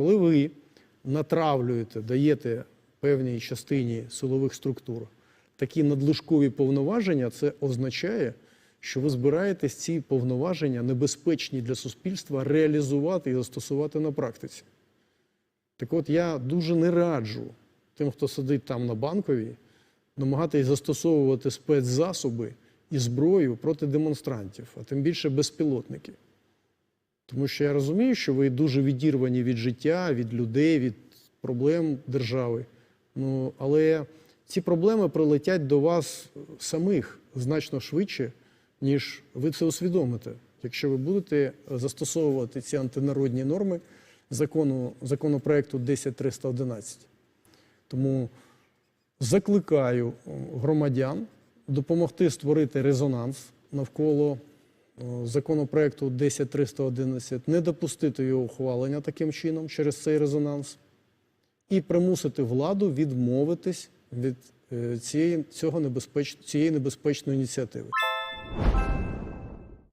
коли ви натравлюєте, даєте певній частині силових структур такі надлишкові повноваження, це означає, що ви збираєтесь ці повноваження, небезпечні для суспільства, реалізувати і застосувати на практиці. Так от я дуже не раджу тим, хто сидить там на банковій, намагатись застосовувати спецзасоби і зброю проти демонстрантів, а тим більше безпілотники. Тому що я розумію, що ви дуже відірвані від життя, від людей, від проблем держави. Ну, але ці проблеми прилетять до вас самих значно швидше, ніж ви це усвідомите, якщо ви будете застосовувати ці антинародні норми закону, законопроекту 10311. Тому закликаю громадян допомогти створити резонанс навколо законопроекту 10311, не допустити його ухвалення таким чином через цей резонанс і примусити владу відмовитись від е, цієї, цього небезпеч... цієї небезпечної ініціативи.